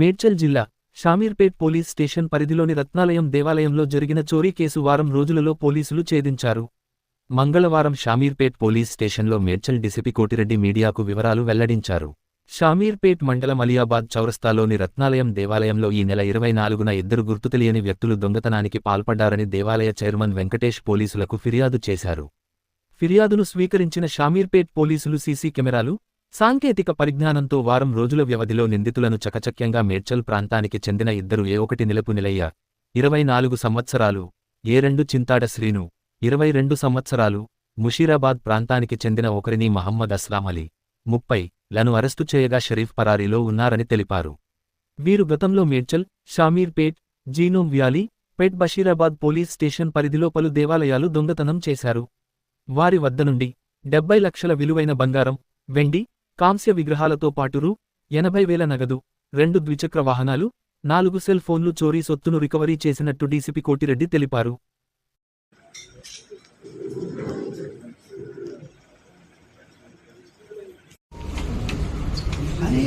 మేడ్చల్ జిల్లా Shamirpet police station పరిధిలోని రత్నాలయం దేవాలయంలో జరిగిన చోరీ కేసు వారం రోజులలో పోలీసులు ఛేదించారు. మంగళవారం షామీర్పేట్ పోలీస్ స్టేషన్లో మేడ్చల్ డిసిపి కోటిరెడ్డి మీడియాకు వివరాలు వెల్లడించారు. షామీర్పేట్ మండలం అలియాబాద్ చౌరస్తాలోని రత్నాలయం దేవాలయంలో ఈ నెల ఇరవై నాలుగున ఇద్దరు గుర్తు తెలియని వ్యక్తులు దొంగతనానికి పాల్పడ్డారని దేవాలయ చైర్మన్ వెంకటేష్ పోలీసులకు ఫిర్యాదు చేశారు. ఫిర్యాదును స్వీకరించిన షామీర్పేట్ పోలీసులు సీసీ కెమెరాలు సాంకేతిక పరిజ్ఞానంతో వారం రోజుల వ్యవధిలో నిందితులను చకచక్యంగా మేడ్చల్ ప్రాంతానికి చెందిన ఇద్దరు ఏ ఒకటి నిలపు నిలయ్య. ఇరవై నాలుగు సంవత్సరాలు. ఏ రెండు చింతాడ శ్రీను. ఇరవై రెండు సంవత్సరాలు. ముషీరాబాద్ ప్రాంతానికి చెందిన ఒకరిని మహమ్మద్ అస్లాం అలీ. ముప్పై. లను అరెస్టు చేయగా షరీఫ్ పరారీలో ఉన్నారని తెలిపారు. వీరు గతంలో మేడ్చల్ షామీర్పేట్ జీనోమ్ వ్యాలీ పెట్ బషీరాబాద్ పోలీస్ స్టేషన్ పరిధిలో పలు దేవాలయాలు దొంగతనం చేశారు. వారి వద్ద నుండి డెబ్బై లక్షల విలువైన బంగారం వెండి కాంస్య విగ్రహాలతో పాటు రూ ఎనభై వేల నగదు రెండు ద్విచక్ర వాహనాలు నాలుగు సెల్ ఫోన్లు చోరీ సొత్తును రికవరీ చేసినట్టు డీసీపీ కోటిరెడ్డి తెలిపారు. అరే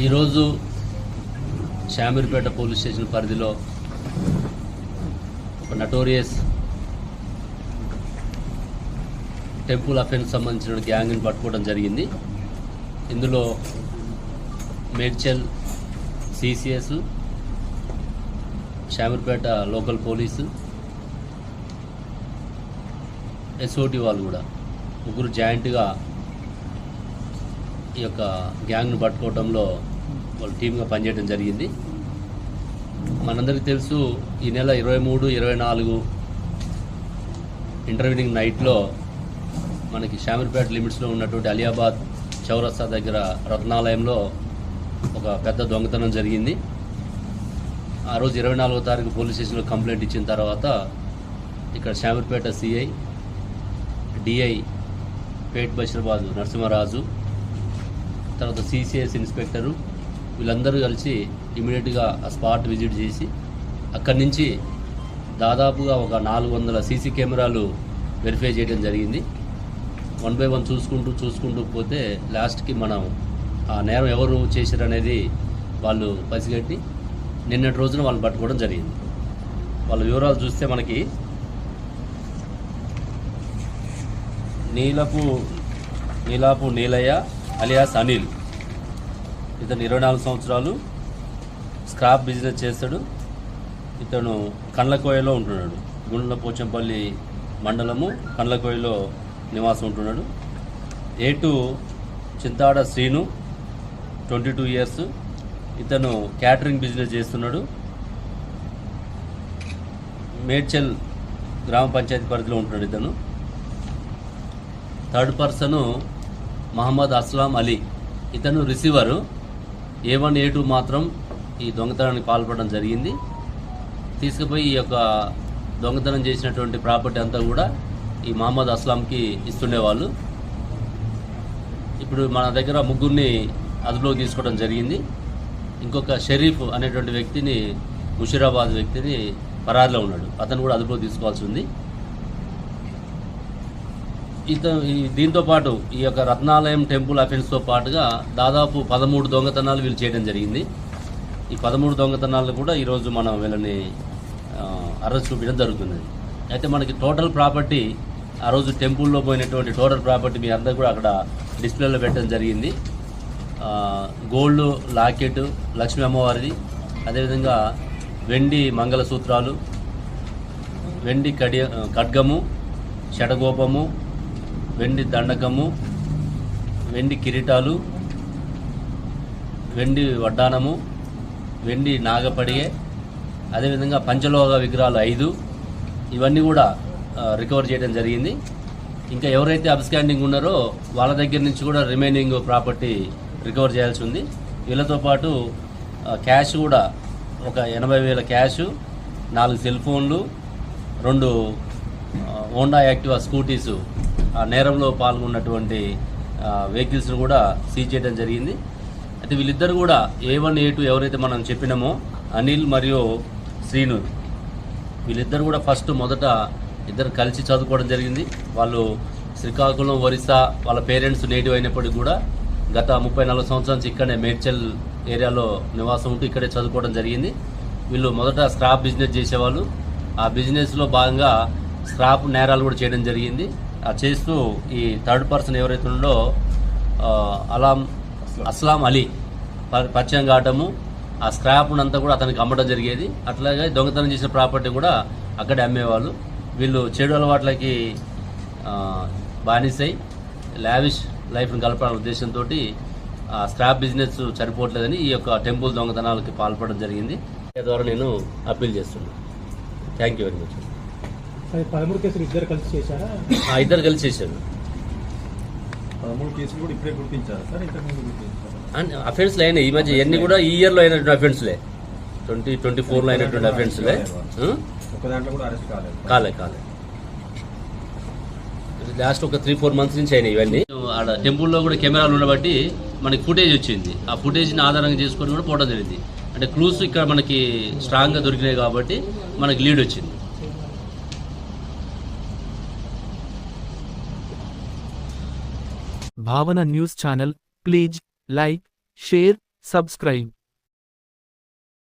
ఈరోజు శామీర్పేట పోలీస్ స్టేషన్ పరిధిలో ఒక నటోరియస్ టెంపుల్ అఫెన్స్ సంబంధించిన గ్యాంగ్ని పట్టుకోవడం జరిగింది. ఇందులో Medchal CCS Shamirpet local police SOT వాళ్ళు కూడా ముగ్గురు జాయింట్గా ఈ యొక్క గ్యాంగ్ను పట్టుకోవడంలో వాళ్ళు టీమ్గా పనిచేయడం జరిగింది. మనందరికీ తెలుసు ఈ నెల ఇరవై మూడు ఇరవై నాలుగు ఇంటర్వ్యూనింగ్ నైట్లో మనకి షామీర్పేట లిమిట్స్లో ఉన్నటువంటి అలియాబాద్ చౌరస్తా దగ్గర రత్నాలయంలో ఒక పెద్ద దొంగతనం జరిగింది. ఆ రోజు ఇరవై నాలుగో తారీఖు పోలీస్ స్టేషన్లో కంప్లైంట్ ఇచ్చిన తర్వాత ఇక్కడ Shamirpet C I D I పేట్ బషీరాబాద్ నరసింహరాజు తర్వాత సిసిఎస్ ఇన్స్పెక్టరు వీళ్ళందరూ కలిసి ఇమీడియట్గా ఆ స్పాట్ విజిట్ చేసి అక్కడి నుంచి దాదాపుగా ఒక నాలుగు వందల సీసీ కెమెరాలు వెరిఫై చేయడం జరిగింది. వన్ బై వన్ చూసుకుంటూ చూసుకుంటూ పోతే లాస్ట్కి మనం ఆ నేరం ఎవరు చేశారు అనేది వాళ్ళు పసిగట్టి నిన్నటి రోజున వాళ్ళు పట్టుకోవడం జరిగింది. వాళ్ళ వివరాలు చూస్తే మనకి నీలపు నీలాపు నీలయ్య అలియాస్ అనిల్. ఇతను ఇరవై నాలుగు సంవత్సరాలు స్క్రాప్ బిజినెస్ చేస్తాడు. ఇతను కండ్లకోయలో ఉంటున్నాడు. గుండ్ల పోచంపల్లి మండలము కండ్లకోయలో నివాసం ఉంటున్నాడు. A two Chintada Srinu twenty two years. ఇతను క్యాటరింగ్ బిజినెస్ చేస్తున్నాడు. మేడ్చల్ గ్రామ పంచాయతీ పరిధిలో ఉంటున్నాడు ఇతను. Third person Mohammed Aslam Ali. ఇతను receiver. A one A two మాత్రం ఈ దొంగతనానికి పాల్పడడం జరిగింది. తీసుకుపోయి ఈ యొక్క దొంగతనం చేసినటువంటి ప్రాపర్టీ అంతా కూడా ఈ మహమ్మద్ అస్లాంకి ఇస్తుండేవాళ్ళు. ఇప్పుడు మన దగ్గర ముగ్గురిని అదుపులోకి తీసుకోవడం జరిగింది. ఇంకొక షరీఫ్ అనేటువంటి వ్యక్తిని ముషీరాబాద్ వ్యక్తిని పరారిలో ఉన్నాడు. అతను కూడా అదుపులోకి తీసుకోవాల్సి ఉంది. ఇతను దీంతో పాటు ఈ యొక్క రత్నాలయం టెంపుల్ అఫెన్స్తో పాటుగా దాదాపు పదమూడు దొంగతనాలు వీళ్ళు చేయడం జరిగింది. ఈ పదమూడు దొంగతనాలు కూడా ఈరోజు మనం వీళ్ళని అరెస్ట్ చూపించడం జరుగుతుంది అయితే మనకి టోటల్ ప్రాపర్టీ ఆ రోజు టెంపుల్లో పోయినటువంటి టోటల్ ప్రాపర్టీ మీ అందరు కూడా అక్కడ డిస్ప్లేలో పెట్టడం జరిగింది. గోల్డ్ లాకెట్ లక్ష్మీ అమ్మవారిది అదేవిధంగా వెండి మంగళసూత్రాలు వెండి కడి ఖడ్గము షడగోపము వెండి దండకము వెండి కిరీటాలు వెండి వడ్డానము వెండి నాగపడిగే అదేవిధంగా పంచలోహ విగ్రహాలు ఐదు. ఇవన్నీ కూడా రికవర్ చేయడం జరిగింది. ఇంకా ఎవరైతే అబ్స్కాండింగ్ ఉన్నారో వాళ్ళ దగ్గర నుంచి కూడా రిమైనింగ్ ప్రాపర్టీ రికవర్ చేయాల్సి ఉంది. వీళ్ళతో పాటు క్యాష్ కూడా ఒక ఎనభై వేల క్యాష్ నాలుగు సెల్ ఫోన్లు రెండు హోండా యాక్టివా స్కూటీసు ఆ నేరంలో పాల్గొన్నటువంటి వెహికల్స్ను కూడా సీజ్ చేయడం జరిగింది. అయితే వీళ్ళిద్దరు కూడా ఏ వన్ ఏ టూ ఎవరైతే మనం చెప్పినామో అనిల్ మరియు శ్రీను వీళ్ళిద్దరు కూడా ఫస్ట్ మొదట ఇద్దరు కలిసి చదువుకోవడం జరిగింది. వాళ్ళు శ్రీకాకుళం ఒరిస్సా వాళ్ళ పేరెంట్స్ నేటివ్ అయినప్పటికీ కూడా గత ముప్పై నలభై సంవత్సరాల నుంచి ఇక్కడే మేడ్చల్ ఏరియాలో నివాసం ఉంటూ ఇక్కడే చదువుకోవడం జరిగింది. వీళ్ళు మొదట స్క్రాప్ బిజినెస్ చేసేవాళ్ళు. ఆ బిజినెస్లో భాగంగా స్క్రాప్ నేరాలు కూడా చేయడం జరిగింది. ఆ చేస్తూ ఈ థర్డ్ పర్సన్ ఎవరైతే ఉండో అలాం అస్లాం అలీ పరిచయం కావటము ఆ స్క్రాప్నంతా కూడా అతనికి అమ్మడం జరిగేది. అట్లాగే దొంగతనం చేసిన ప్రాపర్టీ కూడా అక్కడే అమ్మేవాళ్ళు. వీళ్ళు చెడు అలవాట్లకి ఆ, బానిసై లావిష్ లైఫ్ని గడపాలనే ఉద్దేశంతో ఆ స్క్రాప్ బిజినెస్ సరిపోవట్లేదని ఈ యొక్క టెంపుల్ దొంగతనాలకి పాల్పడడం జరిగింది. ద్వారా నేను అప్పీల్ చేస్తున్నాను థ్యాంక్ యూ వెరీ మచ్ పదమూడు కేసులు ఇద్దరు కలిసి చేశారా? ఆ ఇద్దరు కలిసి చేశారు. పదమూడు కేసులు కూడా ఇప్పుడే గుర్తించారు సార్? ఇంతకుముందు గుర్తించారు? అండ్ అఫెన్స్లు అయినాయి. ఈ మధ్య ఇవన్నీ కూడా ఈ ఇయర్లో అయినటువంటి అఫెన్స్లే ట్వంటీ ట్వంటీ ఫోర్లో అయినటువంటి అఫెన్స్లే కాలే కాలే. లాస్ట్ ఒక త్రీ ఫోర్ మంత్స్ నుంచి అయినాయి ఇవన్నీ. ఆడ టెంపుల్లో కూడా కెమెరాలు ఉండబట్టి మనకి ఫుటేజ్ వచ్చింది. ఆ ఫుటేజ్ని ఆధారంగా చేసుకొని కూడా పోవడం జరిగింది. అంటే క్లూస్ ఇక్కడ మనకి స్ట్రాంగ్గా దొరికినాయి కాబట్టి మనకి లీడ్ వచ్చింది. Bhavana news channel. Please like share subscribe.